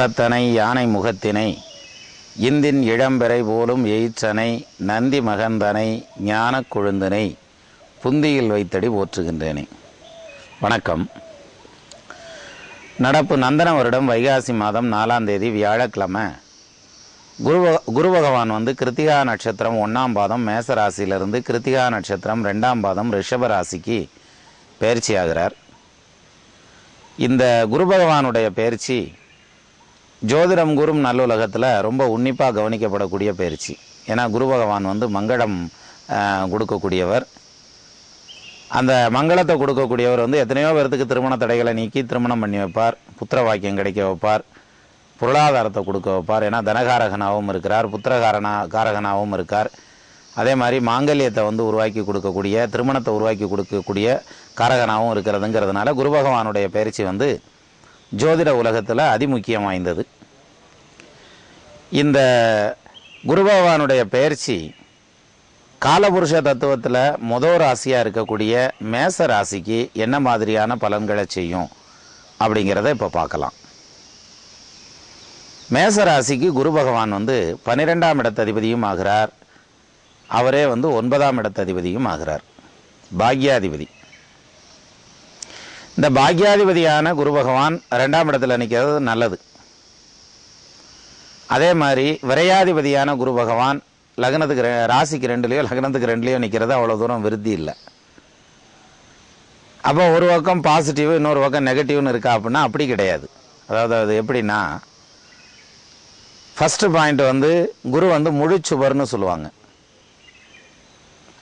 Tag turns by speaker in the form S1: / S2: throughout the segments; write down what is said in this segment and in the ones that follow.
S1: ஐந்து கரத்தனை யானை முகத்தினை இந்தின் இளம்பெறை போலும் எயிற்றனை நந்தி மகந்தனை ஞானக் கொழுந்தனை புந்தியில் வைத்தடி போற்றுகின்றேனே. வணக்கம். நடப்பு நந்தன வருடம் வைகாசி மாதம் நாலாம் தேதி வியாழக்கிழமை. குருவ குரு பகவான் வந்து கிருத்திகா நட்சத்திரம் ஒன்றாம் பாதம் மேச ராசியிலிருந்து கிருத்திகா நட்சத்திரம் ரெண்டாம் பாதம் ரிஷப ராசிக்கு பயிற்சி ஆகிறார் இந்த குரு பகவானுடைய பயிற்சி ஜோதிடம் குரும் நல்லுலகத்தில் ரொம்ப உன்னிப்பாக கவனிக்கப்படக்கூடிய பயிற்சி. ஏன்னா குரு பகவான் வந்து மங்களம் கொடுக்கக்கூடியவர். அந்த மங்களத்தை கொடுக்கக்கூடியவர் வந்து எத்தனையோ பேர்த்துக்கு திருமண தடைகளை நீக்கி திருமணம் பண்ணி வைப்பார். புத்திர வாக்கியம் கிடைக்க வைப்பார். பொருளாதாரத்தை கொடுக்க வைப்பார். ஏன்னா தனகாரகனாகவும் இருக்கிறார். புத்திரகாரனா காரகனாகவும் இருக்கார். அதே மாதிரி மாங்கல்யத்தை வந்து உருவாக்கி கொடுக்கக்கூடிய திருமணத்தை உருவாக்கி கொடுக்கக்கூடிய காரகனாகவும் இருக்கிறதுங்கிறதுனால குரு பகவானுடைய பயிற்சி வந்து ஜோதிட உலகத்தில் அதிமுக்கியம் வாய்ந்தது. இந்த குரு பகவானுடைய பயிற்சி காலபுருஷ தத்துவத்தில் முதல் ராசியாக இருக்கக்கூடிய மேச ராசிக்கு என்ன மாதிரியான பலன்களை செய்யும் அப்படிங்கிறத இப்போ பார்க்கலாம். மேச ராசிக்கு குரு பகவான் வந்து பன்னிரெண்டாம் இடத்ததிபதியும் ஆகிறார். அவரே வந்து ஒன்பதாம் இடத்ததிபதியும் ஆகிறார். பாக்யாதிபதி. இந்த பாக்யாதிபதியான குரு பகவான் ரெண்டாம் இடத்துல நிற்கிறது நல்லது. அதே மாதிரி விரையாதிபதியான குரு பகவான் லக்னத்துக்கு ராசிக்கு ரெண்டுலேயோ லக்னத்துக்கு ரெண்டுலேயோ நிற்கிறது அவ்வளோ தூரம் விருத்தி இல்லை. அப்போ ஒரு பக்கம் பாசிட்டிவ் இன்னொரு பக்கம் நெகட்டிவ்னு இருக்கா அப்படின்னா அப்படி கிடையாது. அதாவது அது எப்படின்னா ஃபஸ்ட்டு பாயிண்ட் வந்து குரு வந்து முழு சுவர்னு சொல்லுவாங்க.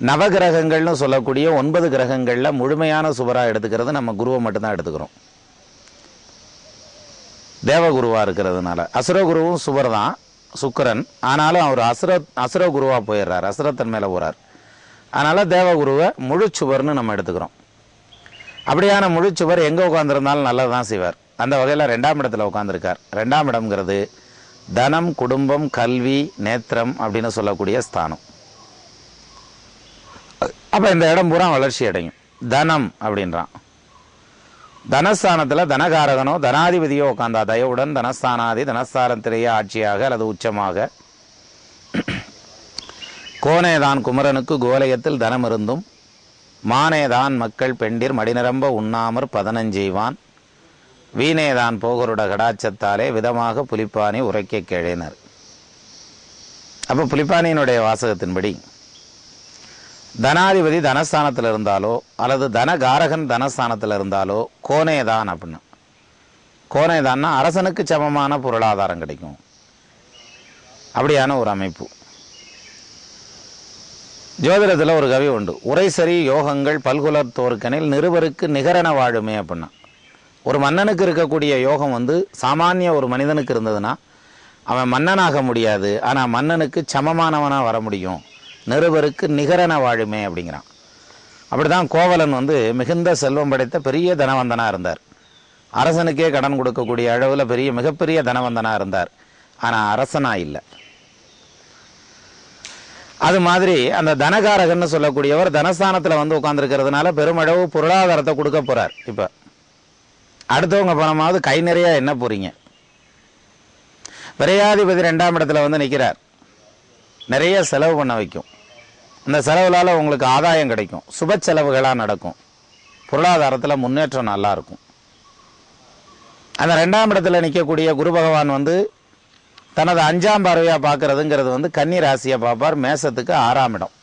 S1: நவகிரகங்கள்னு சொல்லக்கூடிய ஒன்பது கிரகங்களில் முழுமையான சுவராக எடுத்துக்கிறது நம்ம குருவை மட்டும்தான் எடுத்துக்கிறோம். தேவகுருவாக இருக்கிறதுனால. அசுரகுருவும் சுபர் தான் சுக்கிரன். ஆனாலும் அவர் அசுர அசுர குருவாக போயிடுறார் மேலே போகிறார் அதனால் தேவகுருவை முழு சுவர்னு நம்ம எடுத்துக்கிறோம். அப்படியான முழு சுவர் எங்கே உட்காந்துருந்தாலும் நல்லது தான் செய்வார். அந்த வகையில் ரெண்டாம் இடத்துல உட்காந்துருக்கார் ரெண்டாம் இடம்ங்கிறது தனம் குடும்பம் கல்வி நேத்திரம் அப்படின்னு சொல்லக்கூடிய ஸ்தானம். அப்போ இந்த இடம் பூரா வளர்ச்சி அடையும். தனம் அப்படின்றான். தனஸ்தானத்தில் தனகாரகனோ தனாதிபதியோ உட்காந்தா தயவுடன் தனஸ்தானாதி தனஸ்தானத்திலேயே ஆட்சியாக அல்லது உச்சமாக. கோனேதான் குமரனுக்கு கோலயத்தில் தனம் இருந்தும் மானேதான் மக்கள் பெண்டிர் மடிநிரம்ப உண்ணாமற் பதனஞ்செய்வான். வீணேதான் போகருட கடாச்சத்தாலே விதமாக புலிப்பானி உரைக்க கேழினர் அப்போ புலிப்பானியினுடைய வாசகத்தின்படி தனாதிபதி தனஸ்தானத்தில் இருந்தாலோ அல்லது தனகாரகன் தனஸ்தானத்தில் இருந்தாலோ கோனேதான் அப்படின்னு. கோனேதான்னா அரசனுக்கு சமமான பொருளாதாரம் கிடைக்கும். அப்படியான ஒரு அமைப்பு. ஜோதிடத்தில் ஒரு கவி உண்டு. உரைசரி யோகங்கள் பல்குலத்தோர்க்கனில் நிருபருக்கு நிகரன வாழுமே அப்படின்னா. ஒரு மன்னனுக்கு இருக்கக்கூடிய யோகம் வந்து சாமானிய ஒரு மனிதனுக்கு இருந்ததுன்னா அவன் மன்னனாக முடியாது. ஆனால் மன்னனுக்கு சமமானவனாக வர முடியும். நிருபருக்கு நிகரன வாழுமே அப்படிங்கிறான். அப்படிதான் கோவலன் வந்து மிகுந்த செல்வம் படைத்த பெரிய தனவந்தனாக இருந்தார். அரசனுக்கே கடன் கொடுக்கக்கூடிய அளவில் பெரிய மிகப்பெரிய தனவந்தனாக இருந்தார். ஆனால் அரசனாக இல்லை. அது மாதிரி அந்த தனகாரகன்னு சொல்லக்கூடியவர் தனஸ்தானத்தில் வந்து உட்காந்துருக்கிறதுனால பெருமளவு பொருளாதாரத்தை கொடுக்க போகிறார் இப்போ அடுத்தவங்க பணமாவது கை நிறையா என்ன போறீங்க? விரையாதிபதி ரெண்டாம் இடத்துல வந்து நிற்கிறார் நிறைய செலவு பண்ண வைக்கும். அந்த செலவுகளால் உங்களுக்கு ஆதாயம் கிடைக்கும். சுப செலவுகளாக நடக்கும். பொருளாதாரத்தில் முன்னேற்றம் நல்லா இருக்கும். அந்த ரெண்டாம் இடத்துல நிற்கக்கூடிய குரு பகவான் வந்து தனது அஞ்சாம் பார்வையாக பார்க்கறதுங்கிறது வந்து கன்னி ராசியை பார்ப்பார். மேசத்துக்கு ஆறாம் இடம்.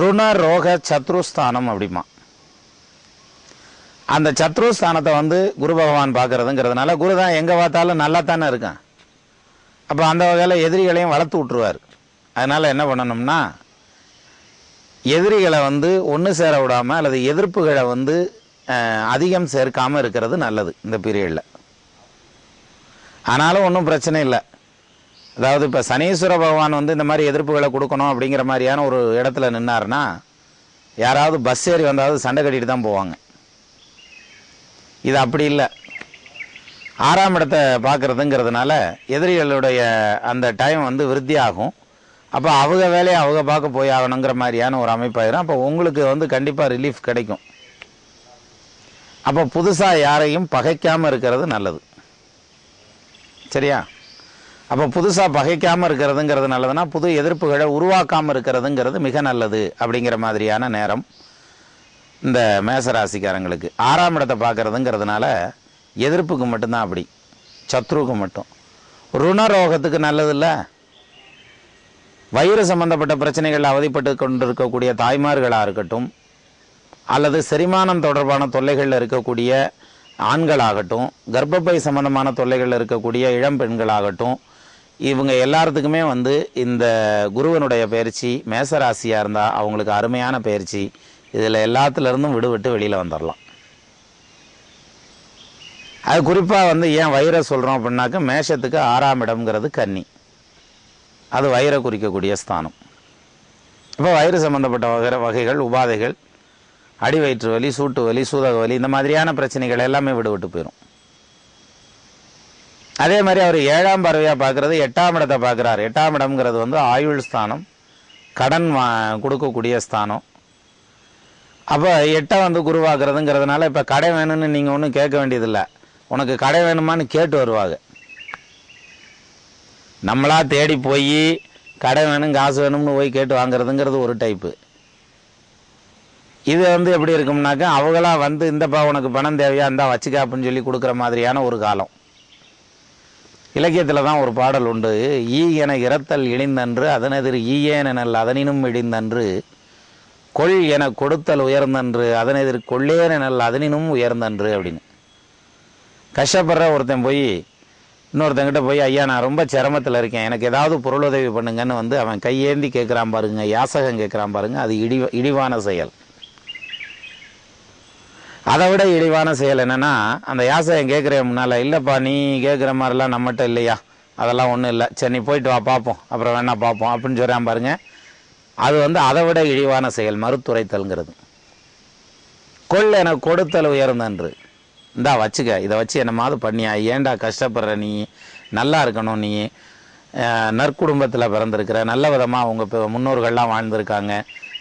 S1: ருண ரோக சத்ருஸ்தானம் அப்படிமா. அந்த சத்ருஸ்தானத்தை வந்து குரு பகவான் பார்க்கறதுங்கிறதுனால குரு தான் எங்கே பார்த்தாலும் நல்லா தானே இருக்கான். அப்போ அந்த வகையில் எதிரிகளையும் வளர்த்து விட்ருவார் அதனால் என்ன பண்ணணும்னா எதிரிகளை வந்து ஒன்று சேர விடாமல் அல்லது எதிர்ப்புகளை வந்து அதிகம் சேர்க்காமல் இருக்கிறது நல்லது இந்த பீரியடில் ஆனாலும் ஒன்றும் பிரச்சனை இல்லை. அதாவது இப்போ சனீஸ்வர பகவான் வந்து இந்த மாதிரி எதிர்ப்புகளை கொடுக்கணும் அப்படிங்கிற மாதிரியான ஒரு இடத்துல நின்னார்னா யாராவது பஸ் ஏறி வந்தாவது சண்டை கட்டிட்டு தான் போவாங்க. இது அப்படி இல்லை. ஆறாம் இடத்தை பார்க்குறதுங்கிறதுனால எதிரிகளுடைய அந்த டைம் வந்து விருத்தி ஆகும் அப்போ அவங்க வேலையை அவங்க பார்க்க போய் ஆகணுங்கிற மாதிரியான ஒரு அமைப்பாயிரும். அப்போ உங்களுக்கு வந்து கண்டிப்பாக ரிலீஃப் கிடைக்கும். அப்போ புதுசாக யாரையும் பகைக்காமல் இருக்கிறது நல்லது. சரியா? அப்போ புதுசாக பகைக்காமல் இருக்கிறதுங்கிறது நல்லதுன்னா புது எதிர்ப்புகளை உருவாக்காமல் இருக்கிறதுங்கிறது மிக நல்லது அப்படிங்கிற மாதிரியான நேரம் இந்த மேசராசிக்காரங்களுக்கு. ஆறாம் இடத்தை பார்க்கறதுங்கிறதுனால எதிர்ப்புக்கு மட்டும்தான் அப்படி. சத்ருவுக்கு மட்டும். ருணரோகத்துக்கு நல்லது இல்லை வயிறு சம்பந்தப்பட்ட பிரச்சனைகள் அவதிப்பட்டு கொண்டிருக்கக்கூடிய தாய்மார்களாக இருக்கட்டும் அல்லது செரிமானம் தொடர்பான தொல்லைகளில் இருக்கக்கூடிய ஆண்களாகட்டும் கர்ப்பப்பை சம்பந்தமான தொல்லைகளில் இருக்கக்கூடிய இளம் பெண்களாகட்டும் இவங்க எல்லாத்துக்குமே வந்து இந்த குருவனுடைய பயிற்சி மேசராசியாக இருந்தால் அவங்களுக்கு அருமையான பயிற்சி. இதில் எல்லாத்துலேருந்தும் விடுவிட்டு வெளியில் வந்துடலாம் அது குறிப்பாக வந்து ஏன் வயிறை சொல்கிறோம் அப்படின்னாக்க மேஷத்துக்கு ஆறாம் இடம்ங்கிறது கன்னி. அது வயிறை குறிக்கக்கூடிய ஸ்தானம். இப்போ வயிறு சம்பந்தப்பட்ட வகை வகைகள் உபாதைகள் அடி வயிற்று வலி சூட்டு வலி சூதக வலி இந்த மாதிரியான பிரச்சனைகள் எல்லாமே விடுவிட்டு போயிடும் அதே மாதிரி அவர் ஏழாம் பறவையாக பார்க்குறது எட்டாம் இடத்தை பார்க்குறாரு. எட்டாம் இடம்ங்கிறது வந்து ஆயுள் ஸ்தானம் கடன் வா கொடுக்கக்கூடிய ஸ்தானம். அப்போ எட்டை வந்து குருவாக்குறதுங்கிறதுனால இப்போ கடை வேணும்னு நீங்கள் ஒன்றும் கேட்க வேண்டியதில்லை. உனக்கு கடை வேணுமான்னு கேட்டு வருவாங்க. நம்மளாக தேடி போய் கடை வேணும் காசு வேணும்னு போய் கேட்டு வாங்குறதுங்கிறது ஒரு டைப்பு இது வந்து எப்படி இருக்கும்னாக்கா அவங்களா வந்து இந்தப்பா உனக்கு பணம் தேவையா இருந்தால் வச்சுக்க அப்படின்னு சொல்லி கொடுக்குற மாதிரியான ஒரு காலம். இலக்கியத்தில் தான் ஒரு பாடல் உண்டு. ஈ என இறத்தல் இழிந்தன்று அதனெதிர் ஈயேன் எனல் அதனினும் இடிந்தன்று கொள் என கொடுத்தல் உயர்ந்தன்று அதனெதிர் கொள்ளேன் எனல் அதனினும் உயர்ந்தன்று அப்படின்னு. கஷ்டப்படுற ஒருத்தன் போய் இன்னொருத்தங்கிட்ட போய் ஐயா நான் ரொம்ப சிரமத்தில் இருக்கேன். எனக்கு ஏதாவது பொருளுதவி பண்ணுங்கன்னு வந்து அவன் கையேந்தி கேட்குறான் பாருங்க யாசகம் கேட்குறான் பாருங்க. அது இடி இழிவான செயல். அதை விட இழிவான செயல் என்னென்னா அந்த யாசகம் கேட்குறேன் முன்னால் இல்லைப்பா நீ கேட்குற மாதிரிலாம் நம்மகிட்ட இல்லையா? அதெல்லாம் ஒன்றும் இல்லை. சரி நீ போயிட்டு வா பார்ப்போம் அப்புறம் வேணா பார்ப்போம் அப்படின்னு சொல்கிறான் பாருங்க. அது வந்து அதை விட இழிவான செயல் மறுத்துரைத்தல்ங்கிறது. கொள் என கொடுத்தல் உயர்ந்தன்று. இந்தா வச்சுக்க. இதை வச்சு என்னமாவது பண்ணியா? ஏன்டா கஷ்டப்படுற நீ? நல்லா இருக்கணும் நீ. நற்குடும்பத்தில் பிறந்திருக்கிற. நல்ல விதமாக உங்கள் முன்னோர்கள்லாம் வாழ்ந்திருக்காங்க.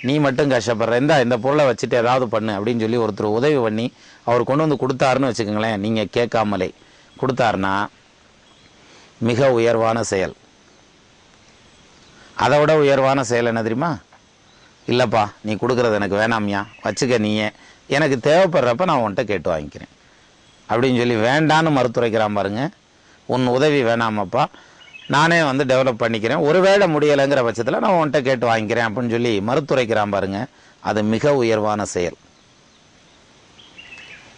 S1: நீ மட்டும் கஷ்டப்படுற. இந்தா இந்த பொருளை வச்சுட்டு ஏதாவது பண்ணு அப்படின்னு சொல்லி ஒருத்தர் உதவி பண்ணி அவர் கொண்டு வந்து கொடுத்தாருன்னு வச்சுக்கோங்களேன். நீங்கள் கேட்காமலே. கொடுத்தாருன்னா மிக உயர்வான செயல். அதை விட உயர்வான செயல் என்ன தெரியுமா? இல்லைப்பா நீ கொடுக்குறது எனக்கு வேணாம்யா. வச்சுக்க நீயே. எனக்கு தேவைப்படுறப்ப நான் உன்கிட்ட கேட்டு வாங்கிக்கிறேன். அப்படின்னு சொல்லி வேண்டான்னு மறுத்துரைக்கிறான் பாருங்க. உன் உதவி வேணாமப்பா. நானே வந்து டெவலப் பண்ணிக்கிறேன். ஒருவேளை முடியலைங்கிற பட்சத்தில் நான் உன்கிட்ட கேட்டு வாங்கிக்கிறேன் அப்படின்னு சொல்லி மறுத்துரைக்கிறான் பாருங்க. அது மிக உயர்வான செயல்.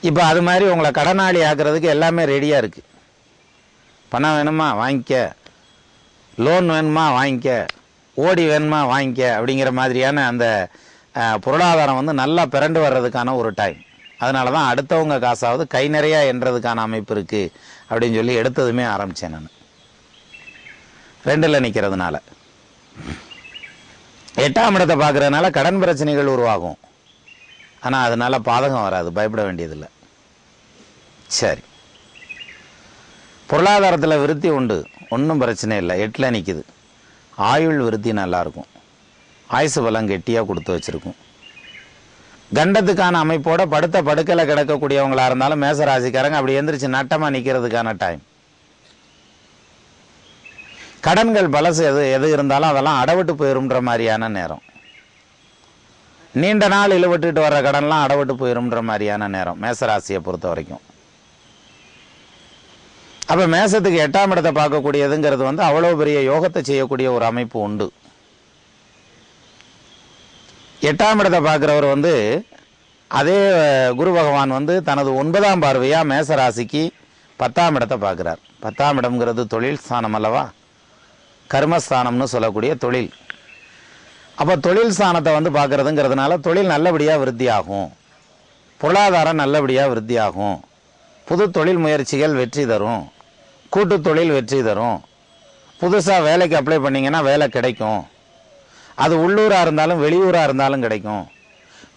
S1: இப்போ அது மாதிரி உங்களை கடனாளி ஆக்குறதுக்கு எல்லாமே ரெடியாக இருக்குது பணம் வேணுமா? வாங்கிக்க. லோன் வேணுமா? வாங்கிக்க. ஓடி வேணுமா? வாங்கிக்க. அப்படிங்கிற மாதிரியான அந்த பொருளாதாரம் வந்து நல்லா பிறண்டு வர்றதுக்கான ஒரு டைம் அதனால தான் அடுத்தவங்க காசாவது கை நிறையா என்றதுக்கான அமைப்பு இருக்குது அப்படின்னு சொல்லி எடுத்ததுமே ஆரம்பித்தேன் நான். ரெண்டில் நிற்கிறதுனால எட்டாம் இடத்தை பார்க்கறதுனால கடன் பிரச்சனைகள் உருவாகும். ஆனால் அதனால் பாதகம் வராது பயப்பட வேண்டியதில்லை. சரி. பொருளாதாரத்தில் விருத்தி உண்டு. ஒன்றும் பிரச்சனை இல்லை. எட்டில் நிற்குது ஆயுள் விருத்தி நல்லா இருக்கும். ஆயுசு பலம் கெட்டியாக கொடுத்து வச்சுருக்கும். கண்டத்துக்கான அமைப்போட படுத்த படுக்கையில் கிடக்கக்கூடியவங்களா இருந்தாலும் மேசராசிக்காரங்க அப்படி எந்திரிச்சு நட்டமாக நிற்கிறதுக்கான டைம் கடன்கள் பலசு எது எது இருந்தாலும் அதெல்லாம் அடவிட்டு போயிரும்ன்ற மாதிரியான நேரம். நீண்ட நாள் இழுவிட்டு வர்ற கடன்லாம் அடவிட்டு போயிரும்ன்ற மாதிரியான நேரம் மேசராசியை பொறுத்த வரைக்கும். அப்போ மேசத்துக்கு எட்டாம் இடத்தை பார்க்கக்கூடியதுங்கிறது வந்து அவ்வளோ பெரிய யோகத்தை செய்யக்கூடிய ஒரு அமைப்பு உண்டு. எட்டாம் இடத்தை பார்க்குறவர் வந்து அதே குரு பகவான் வந்து தனது ஒன்பதாம் பார்வையாக மேச ராசிக்கு பத்தாம் இடத்தை பார்க்குறார். பத்தாம் இடம்ங்கிறது தொழில் ஸ்தானம் அல்லவா? கர்மஸ்தானம்னு சொல்லக்கூடிய தொழில். அப்போ தொழில் ஸ்தானத்தை வந்து பார்க்குறதுங்கிறதுனால தொழில் நல்லபடியாக விருத்தி ஆகும் பொருளாதாரம் நல்லபடியாக விருத்தி ஆகும் புது தொழில் முயற்சிகள் வெற்றி தரும். கூட்டு தொழில் வெற்றி தரும். புதுசாக வேலைக்கு அப்ளை பண்ணிங்கன்னா வேலை கிடைக்கும். அது உள்ளூராக இருந்தாலும் வெளியூராக இருந்தாலும் கிடைக்கும்.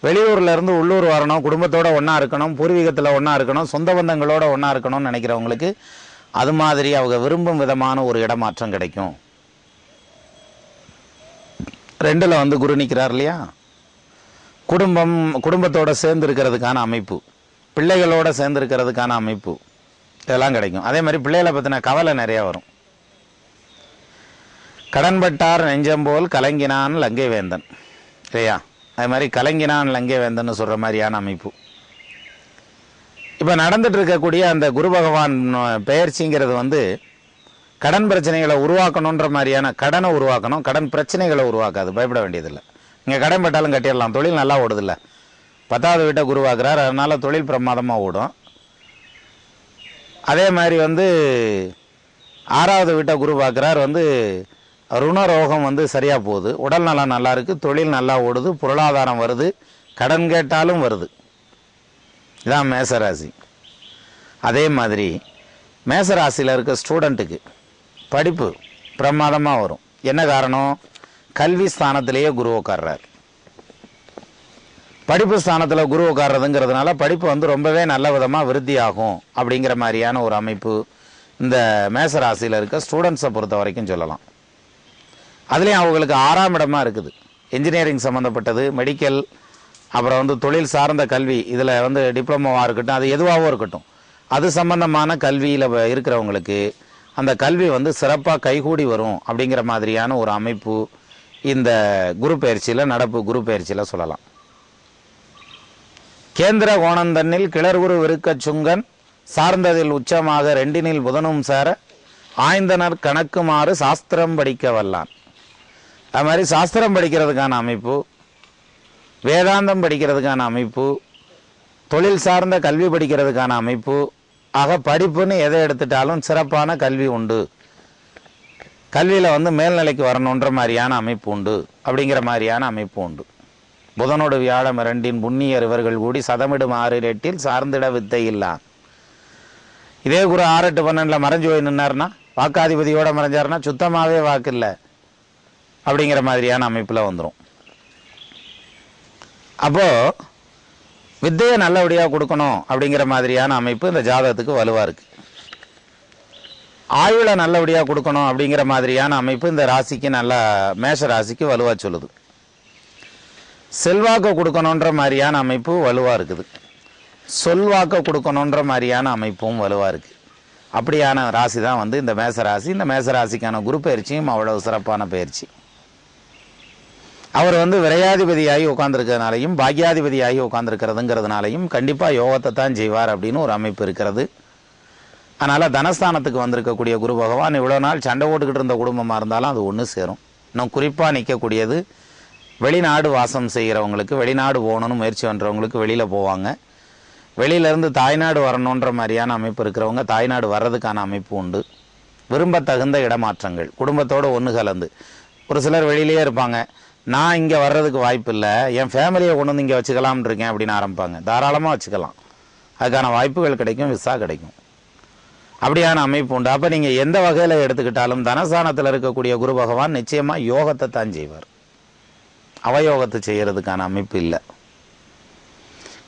S1: வெளியூர்லேருந்து உள்ளூர் வரணும் குடும்பத்தோடு ஒன்றா இருக்கணும் பூர்வீகத்தில் ஒன்றா இருக்கணும் சொந்த பந்தங்களோட ஒன்றா இருக்கணும்னு நினைக்கிறவங்களுக்கு அது மாதிரி அவங்க விரும்பும் விதமான ஒரு இடமாற்றம் கிடைக்கும். ரெண்டில் வந்து குரு நிற்கிறார் இல்லையா? குடும்பம் குடும்பத்தோடு சேர்ந்து இருக்கிறதுக்கான அமைப்பு. பிள்ளைகளோடு சேர்ந்து இருக்கிறதுக்கான அமைப்பு. இதெல்லாம் கிடைக்கும். அதே மாதிரி பிள்ளைகளை பற்றின கவலை நிறையா வரும். கடன்பட்டார் நெஞ்சம்போல் கலங்கினான் லங்கை வேந்தன் இல்லையா அது மாதிரி கலங்கினான் லங்கை வேந்தன் சொல்கிற மாதிரியான அமைப்பு. இப்போ நடந்துட்டு இருக்கக்கூடிய அந்த குரு பகவான் பெயர்ச்சிங்கிறது வந்து கடன் பிரச்சனைகளை உருவாக்கணுன்ற மாதிரியான கடனை உருவாக்கணும். கடன் பிரச்சனைகளை உருவாக்காது. பயப்பட வேண்டியதில்லை. நீங்கள் கடன் பட்டாலும் கட்டிடலாம். தொழில் நல்லா ஓடுதில்ல. பத்தாவது வீட்டை குருவாக்குறார் அதனால் தொழில் பிரமாதமாக ஓடும். அதே மாதிரி வந்து ஆறாவது வீட்டை குரு பார்க்குறார். வந்து ருணரோகம் வந்து சரியாக போகுது. உடல் நலம் நல்லா இருக்குது தொழில் நல்லா ஓடுது பொருளாதாரம் வருது கடன் கேட்டாலும் வருது. இதான் மேசராசி. அதே மாதிரி மேசராசியில் இருக்க ஸ்டூடெண்ட்டுக்கு படிப்பு பிரமாதமாக வரும். என்ன காரணம்? கல்வி ஸ்தானத்திலேயே குரு உட்கார்றார். படிப்பு ஸ்தானத்தில் குரு உட்கார்றதுங்கிறதுனால படிப்பு வந்து ரொம்பவே நல்ல விதமாக விருத்தி ஆகும் அப்படிங்கிற மாதிரியான ஒரு அமைப்பு இந்த மேசராசியில் இருக்க ஸ்டூடெண்ட்ஸை பொறுத்த வரைக்கும் சொல்லலாம். அதுலேயும் அவங்களுக்கு ஆறாம் இடமா இருக்குது. இன்ஜினியரிங் சம்மந்தப்பட்டது மெடிக்கல் அப்புறம் வந்து தொழில் சார்ந்த கல்வி இதில் வந்து டிப்ளமோவாக இருக்கட்டும் அது எதுவாகவும் இருக்கட்டும். அது சம்பந்தமான கல்வியில் இருக்கிறவங்களுக்கு அந்த கல்வி வந்து சிறப்பாக கைகூடி வரும் அப்படிங்கிற மாதிரியான ஒரு அமைப்பு இந்த குரு பயிற்சியில் நடப்பு குரு பயிற்சியில் சொல்லலாம். கேந்திர கோணந்தன்னில் கிளர்குரு விருக்க சுங்கன் சார்ந்ததில் உச்சமாக ரெண்டினில் புதனும் சேர ஆய்ந்தனர் கணக்குமாறு சாஸ்திரம் படிக்க வல்லான். அது மாதிரி சாஸ்திரம் படிக்கிறதுக்கான அமைப்பு வேதாந்தம் படிக்கிறதுக்கான அமைப்பு தொழில் சார்ந்த கல்வி படிக்கிறதுக்கான அமைப்பு ஆக படிப்புன்னு எதை எடுத்துட்டாலும் சிறப்பான கல்வி உண்டு. கல்வியில் வந்து மேல்நிலைக்கு வரணுன்ற மாதிரியான அமைப்பு உண்டு. அப்படிங்கிற மாதிரியான அமைப்பு உண்டு. புதனோடு வியாழம் இரண்டின் புண்ணியர் இவர்கள் கூடி சதமிடும் ஆறு எட்டில் சார்ந்திட வித்தை இல்லாம் இதே குரு ஆறு எட்டு பன்னெண்டில் மறைஞ்சு போய் நின்னார்னா வாக்காதிபதியோடு மறைஞ்சாருன்னா சுத்தமாகவே வாக்கு இல்லை. அப்படிங்கிற மாதிரியான அமைப்பில் வந்துடும் அப்போது வித்தையை நல்லபடியாக கொடுக்கணும் அப்படிங்கிற மாதிரியான அமைப்பு இந்த ஜாதகத்துக்கு வலுவாக இருக்குது ஆயுளை நல்லபடியாக கொடுக்கணும் அப்படிங்கிற மாதிரியான அமைப்பு இந்த ராசிக்கு நல்லா மேஷ ராசிக்கு வலுவாக சொல்லுது. செல்வாக்கை கொடுக்கணுன்ற மாதிரியான அமைப்பு வலுவாக இருக்குது. சொல்வாக்க கொடுக்கணுன்ற மாதிரியான அமைப்பும் வலுவாக இருக்குது அப்படியான ராசி தான் வந்து இந்த மேச ராசி. இந்த மேச ராசிக்கான குரு பயிற்சியும் அவ்வளவு சிறப்பான பயிற்சி. அவர் வந்து விரையாதிபதியாகி உட்காந்துருக்கிறதுனாலையும் பாக்யாதிபதியாகி உட்காந்துருக்கிறதுங்கிறதுனாலையும் கண்டிப்பாக யோகத்தை தான் செய்வார் அப்படின்னு ஒரு அமைப்பு இருக்கிறது. அதனால் தனஸ்தானத்துக்கு வந்திருக்கக்கூடிய குரு பகவான் இவ்வளோ நாள் சண்டை போட்டுக்கிட்டு இருந்த குடும்பமாக இருந்தாலும் அது ஒன்று சேரும். இன்னும் குறிப்பாக நிற்கக்கூடியது வெளிநாடு வாசம் செய்கிறவங்களுக்கு வெளிநாடு போகணும்னு முயற்சி பண்ணுறவங்களுக்கு வெளியில் போவாங்க. வெளியிலேருந்து தாய்நாடு வரணுன்ற மாதிரியான அமைப்பு இருக்கிறவங்க தாய்நாடு வர்றதுக்கான அமைப்பு உண்டு. விரும்பத்தகுந்த இடமாற்றங்கள் குடும்பத்தோடு ஒன்று கலந்து. ஒரு சிலர் வெளியிலேயே இருப்பாங்க. நான் இங்கே வர்றதுக்கு வாய்ப்பு இல்லை என் ஃபேமிலியை கொண்டு வந்து இங்கே வச்சுக்கலாம்னு இருக்கேன் அப்படின்னு ஆரம்பிப்பாங்க. தாராளமாக வச்சுக்கலாம். அதுக்கான வாய்ப்புகள் கிடைக்கும் விசா கிடைக்கும். அப்படியான அமைப்பு உண்டு. அப்போ நீங்கள் எந்த வகையில் எடுத்துக்கிட்டாலும் தனஸ்தானத்தில் இருக்கக்கூடிய குரு பகவான் நிச்சயமாக யோகத்தை தான் செய்வார். அவயோகத்தை செய்கிறதுக்கான அமைப்பு இல்லை.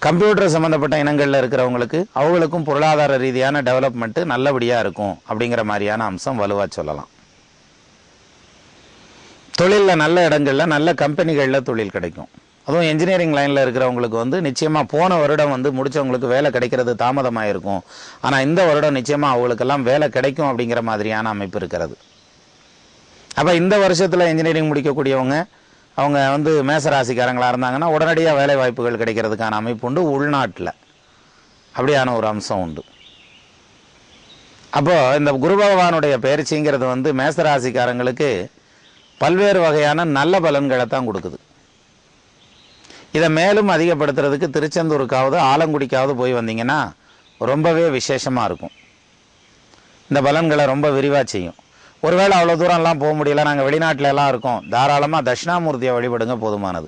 S1: கம்ப்யூட்டர் சம்மந்தப்பட்ட இனங்களில் இருக்கிறவங்களுக்கு அவங்களுக்கும் பொருளாதார ரீதியான டெவலப்மெண்ட்டு நல்லபடியாக இருக்கும் அப்படிங்கிற மாதிரியான அம்சம் வலுவாக சொல்லலாம். தொழிலில் நல்ல இடங்களில் நல்ல கம்பெனிகளில் தொழில் கிடைக்கும். அதுவும் இன்ஜினியரிங் லைனில் இருக்கிறவங்களுக்கு வந்து நிச்சயமாக போன வருடம் வந்து முடிச்சவங்களுக்கு வேலை கிடைக்கிறது தாமதமாக இருக்கும். ஆனால் இந்த வருடம் நிச்சயமாக அவங்களுக்கெல்லாம் வேலை கிடைக்கும் அப்படிங்கிற மாதிரியான அமைப்பு இருக்கிறது. அப்போ இந்த வருஷத்தில் இன்ஜினியரிங் முடிக்கக்கூடியவங்க அவங்க வந்து மேசராசிக்காரங்களாக இருந்தாங்கன்னா உடனடியாக வேலை வாய்ப்புகள் கிடைக்கிறதுக்கான அமைப்பு உண்டு உள்நாட்டில். அப்படியான ஒரு அம்சம் உண்டு. அப்போது இந்த குரு பகவானுடைய பயிற்சிங்கிறது வந்து மேசராசிக்காரங்களுக்கு பல்வேறு வகையான நல்ல பலன்களை தான் கொடுக்குது. இதை மேலும் அதிகப்படுத்துறதுக்கு திருச்செந்தூருக்காவது ஆலங்குடிக்காவது போய் வந்தீங்கன்னா ரொம்பவே விசேஷமாக இருக்கும். இந்த பலன்களை ரொம்ப விரிவாக செய்யும். ஒருவேளை அவ்வளோ தூரம்லாம் போக முடியல நாங்கள் வெளிநாட்டில எல்லாம் இருக்கோம். தாராளமாக தட்சிணாமூர்த்தியை வழிபடுங்க போதுமானது.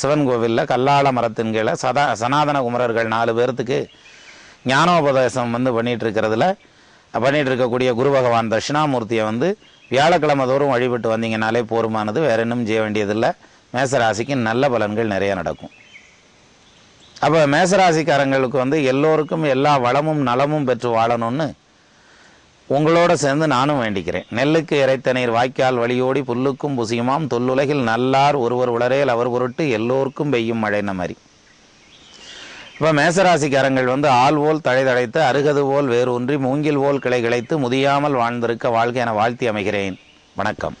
S1: சிவன் கோவிலில் கல்லாள மரத்தின் கீழே சதா சனாதன குமரர்கள் நாலு பேர்த்துக்கு ஞானோபதேசம் வந்து பண்ணிகிட்டு இருக்கிறதுல பண்ணிகிட்டு இருக்கக்கூடிய குரு பகவான் தட்சிணாமூர்த்தியை வந்து வியாழக்கிழமை தோறும் வழிபட்டு வந்தீங்கனாலே போருமானது வேற இன்னும் செய்ய வேண்டியதில்லை. மேசராசிக்கு நல்ல பலன்கள் நிறைய நடக்கும். அப்போ மேசராசிக்காரங்களுக்கு வந்து எல்லோருக்கும் எல்லா வளமும் நலமும் பெற்று வாழணும்னு உங்களோட சேர்ந்து நானும் வேண்டிக்கிறேன். நெல்லுக்கு இறைத்த நீர் வாய்க்கால் வழியோடி புல்லுக்கும் புசியுமாம். தொல்லுலகில் நல்லார் ஒருவர் உளரேல் அவர் பொருட்டு எல்லோருக்கும் பெய்யும் மழைன மாதிரி. இப்போ மேசராசிக்காரங்கள் வந்து ஆள் போல் தழை தழைத்து அருகது போல் வேறு ஒன்றி மூங்கில் போல் கிளை கிளைத்து முதியாமல் வாழ்ந்திருக்க வாழ்க்கை என வாழ்த்தி அமைகிறேன். வணக்கம்.